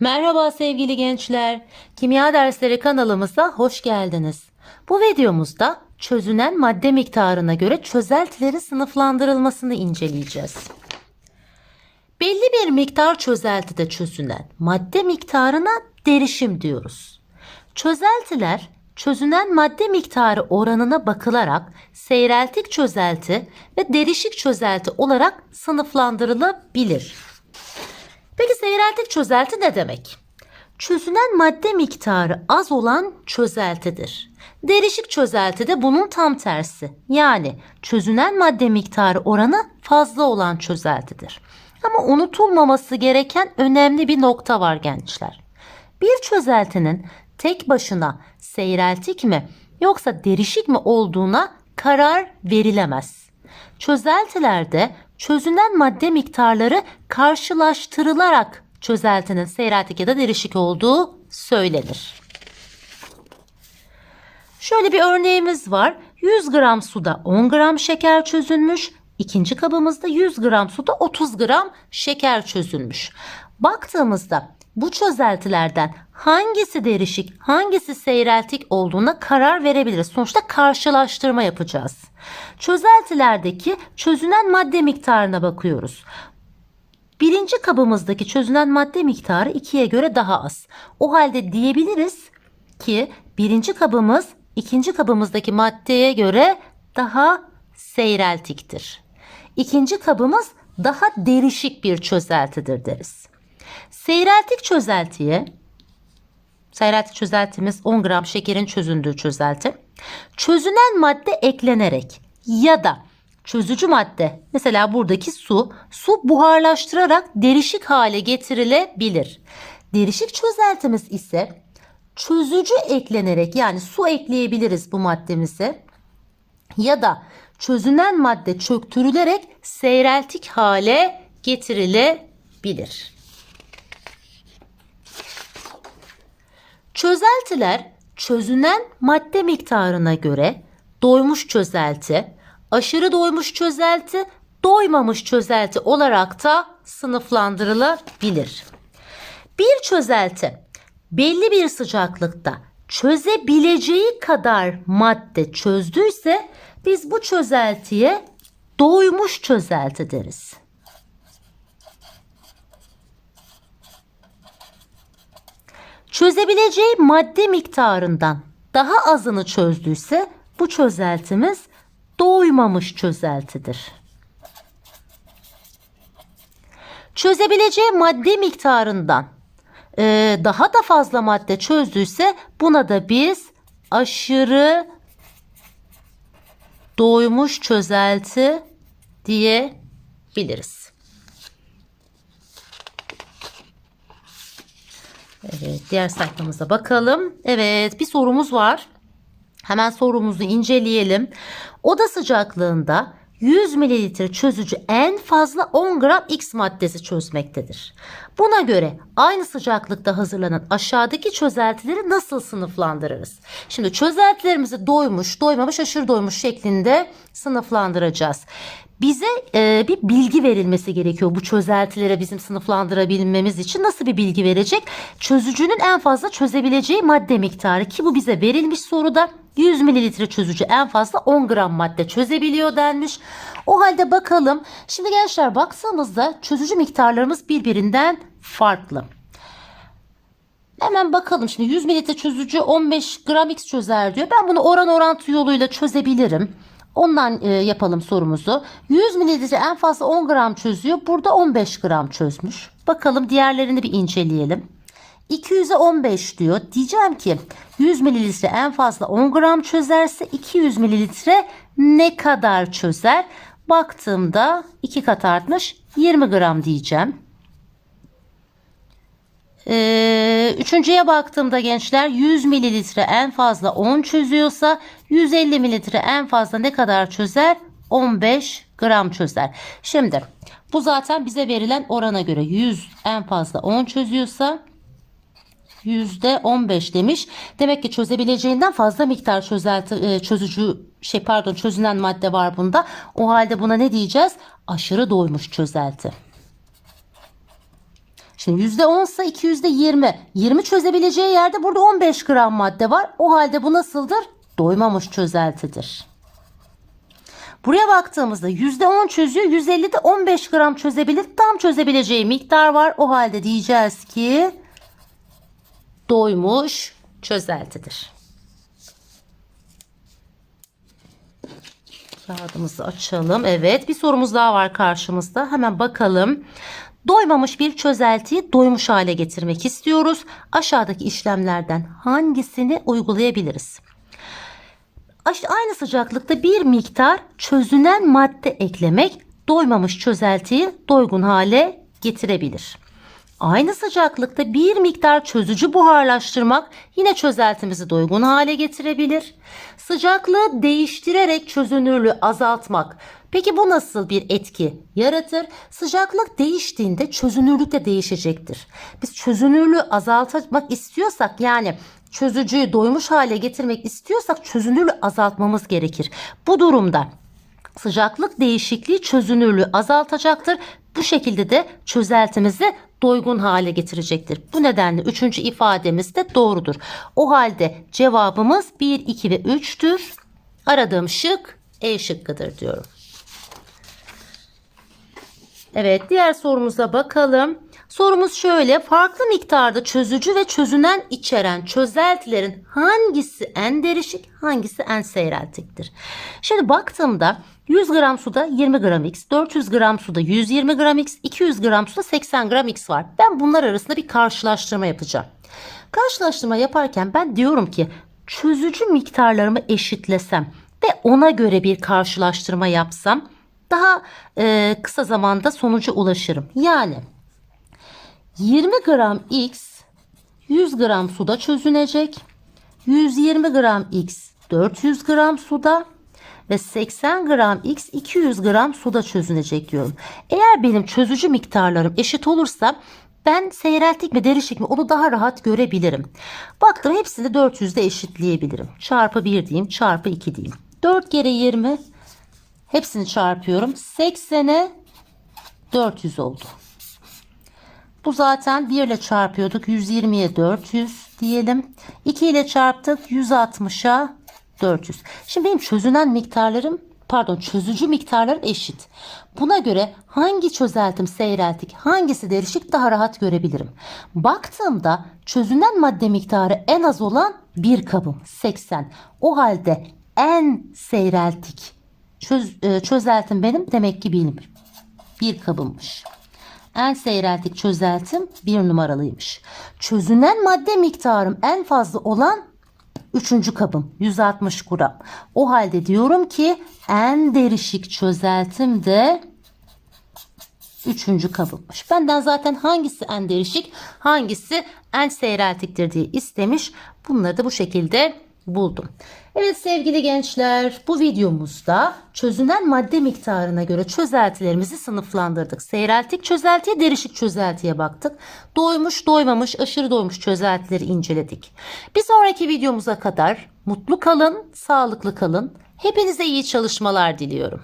Merhaba sevgili gençler. Kimya dersleri kanalımıza hoş geldiniz. Bu videomuzda çözünen madde miktarına göre çözeltilerin sınıflandırılmasını inceleyeceğiz. Belli bir miktar çözeltide çözünen madde miktarına derişim diyoruz. Çözeltiler çözünen madde miktarı oranına bakılarak seyreltik çözelti ve derişik çözelti olarak sınıflandırılabilir. Peki seyreltik çözelti ne demek? Çözünen madde miktarı az olan çözeltidir. Derişik çözelti de bunun tam tersi. Yani çözünen madde miktarı oranı fazla olan çözeltidir. Ama unutulmaması gereken önemli bir nokta var gençler. Bir çözeltinin tek başına seyreltik mi yoksa derişik mi olduğuna karar verilemez. Çözeltilerde çözünen madde miktarları karşılaştırılarak çözeltinin seyreltik ya da derişik olduğu söylenir. Şöyle bir örneğimiz var. 100 gram suda 10 gram şeker çözülmüş. İkinci kabımızda 100 gram suda 30 gram şeker çözülmüş. Baktığımızda bu çözeltilerden hangisi derişik, hangisi seyreltik olduğuna karar verebiliriz. Sonuçta karşılaştırma yapacağız. Çözeltilerdeki çözünen madde miktarına bakıyoruz. Birinci kabımızdaki çözünen madde miktarı ikiye göre daha az. O halde diyebiliriz ki birinci kabımız ikinci kabımızdaki maddeye göre daha seyreltiktir. İkinci kabımız daha derişik bir çözeltidir deriz. Seyreltik çözeltiye seyreltik çözeltimiz 10 gram şekerin çözündüğü çözelti. Çözünen madde eklenerek ya da çözücü madde mesela buradaki su su buharlaştırarak derişik hale getirilebilir. Derişik çözeltimiz ise çözücü eklenerek yani su ekleyebiliriz bu maddemize ya da çözünen madde çöktürülerek seyreltik hale getirilebilir. Çözeltiler çözünen madde miktarına göre doymuş çözelti, aşırı doymuş çözelti, doymamış çözelti olarak da sınıflandırılabilir. Bir çözelti belli bir sıcaklıkta çözebileceği kadar madde çözdüyse biz bu çözeltiye doymuş çözelti deriz. Çözebileceği madde miktarından daha azını çözdüyse bu çözeltimiz doymamış çözeltidir. Çözebileceği madde miktarından e, daha da fazla madde çözdüyse buna da biz aşırı doymuş çözelti diyebiliriz. Evet, diğer sayfamıza bakalım. Evet, bir sorumuz var. Hemen sorumuzu inceleyelim. Oda sıcaklığında 100 mililitre çözücü en fazla 10 gram X maddesi çözmektedir. Buna göre aynı sıcaklıkta hazırlanan aşağıdaki çözeltileri nasıl sınıflandırırız? Şimdi çözeltilerimizi doymuş, doymamış, aşırı doymuş şeklinde sınıflandıracağız. Bize e, bir bilgi verilmesi gerekiyor bu çözeltilere bizim sınıflandırabilmemiz için. Nasıl bir bilgi verecek? Çözücünün en fazla çözebileceği madde miktarı ki bu bize verilmiş soruda 100 mililitre çözücü en fazla 10 gram madde çözebiliyor denmiş. O halde bakalım. Şimdi gençler baktığımızda çözücü miktarlarımız birbirinden farklı. Hemen bakalım şimdi 100 mililitre çözücü 15 gram X çözer diyor. Ben bunu oran orantı yoluyla çözebilirim. Ondan e, yapalım sorumuzu. 100 mililitre en fazla 10 gram çözüyor. Burada 15 gram çözmüş. Bakalım diğerlerini bir inceleyelim. 200'e 15 diyor. Diyeceğim ki 100 mililitre en fazla 10 gram çözerse 200 mililitre ne kadar çözer? Baktığımda 2 kat artmış 20 gram diyeceğim. Ee, üçüncüye baktığımda gençler 100 mililitre en fazla 10 çözüyorsa 150 mililitre en fazla ne kadar çözer? 15 gram çözer. Şimdi bu zaten bize verilen orana göre 100 en fazla 10 çözüyorsa %15 demiş. Demek ki çözebileceğinden fazla miktar çözelti, e, çözücü şey pardon çözünen madde var bunda. O halde buna ne diyeceğiz? Aşırı doymuş çözelti. Şimdi %10 ise 2 %20. 20 çözebileceği yerde burada 15 gram madde var. O halde bu nasıldır? Doymamış çözeltidir. Buraya baktığımızda %10 çözüyor. 150 de 15 gram çözebilir. Tam çözebileceği miktar var. O halde diyeceğiz ki doymuş çözeltidir. Kağıdımızı açalım. Evet bir sorumuz daha var karşımızda. Hemen bakalım. Doymamış bir çözeltiyi doymuş hale getirmek istiyoruz. Aşağıdaki işlemlerden hangisini uygulayabiliriz? Aynı sıcaklıkta bir miktar çözünen madde eklemek doymamış çözeltiyi doygun hale getirebilir. Aynı sıcaklıkta bir miktar çözücü buharlaştırmak yine çözeltimizi doygun hale getirebilir. Sıcaklığı değiştirerek çözünürlüğü azaltmak. Peki bu nasıl bir etki yaratır? Sıcaklık değiştiğinde çözünürlük de değişecektir. Biz çözünürlüğü azaltmak istiyorsak yani çözücüyü doymuş hale getirmek istiyorsak çözünürlüğü azaltmamız gerekir. Bu durumda Sıcaklık değişikliği çözünürlüğü azaltacaktır. Bu şekilde de çözeltimizi doygun hale getirecektir. Bu nedenle üçüncü ifademiz de doğrudur. O halde cevabımız 1, 2 ve 3'tür. Aradığım şık E şıkkıdır diyorum. Evet diğer sorumuza bakalım. Sorumuz şöyle farklı miktarda çözücü ve çözünen içeren çözeltilerin hangisi en derişik hangisi en seyreltiktir? Şimdi baktığımda 100 gram suda 20 gram X, 400 gram suda 120 gram X, 200 gram suda 80 gram X var. Ben bunlar arasında bir karşılaştırma yapacağım. Karşılaştırma yaparken ben diyorum ki çözücü miktarlarımı eşitlesem ve ona göre bir karşılaştırma yapsam daha e, kısa zamanda sonuca ulaşırım. Yani 20 gram X 100 gram suda çözünecek. 120 gram X 400 gram suda ve 80 gram X 200 gram suda çözünecek diyorum. Eğer benim çözücü miktarlarım eşit olursa ben seyreltik mi derişik mi onu daha rahat görebilirim. Baktım hepsini 400'de eşitleyebilirim. Çarpı 1 diyeyim çarpı 2 diyeyim. 4 kere 20 hepsini çarpıyorum. 80'e 400 oldu. Bu zaten 1 ile çarpıyorduk. 120'ye 400 diyelim. 2 ile çarptık. 160'a 400. Şimdi benim çözünen miktarlarım pardon çözücü miktarlarım eşit. Buna göre hangi çözeltim seyreltik hangisi derişik daha rahat görebilirim. Baktığımda çözünen madde miktarı en az olan bir kabım 80. O halde en seyreltik çöz, e, çözeltim benim demek ki benim bir kabımmış. En seyreltik çözeltim bir numaralıymış. Çözünen madde miktarım en fazla olan üçüncü kabım 160 gram. O halde diyorum ki en derişik çözeltim de üçüncü kabımmış. Benden zaten hangisi en derişik hangisi en seyreltiktir diye istemiş. Bunları da bu şekilde buldum. Evet sevgili gençler bu videomuzda çözünen madde miktarına göre çözeltilerimizi sınıflandırdık. Seyreltik çözeltiye derişik çözeltiye baktık. Doymuş doymamış aşırı doymuş çözeltileri inceledik. Bir sonraki videomuza kadar mutlu kalın, sağlıklı kalın. Hepinize iyi çalışmalar diliyorum.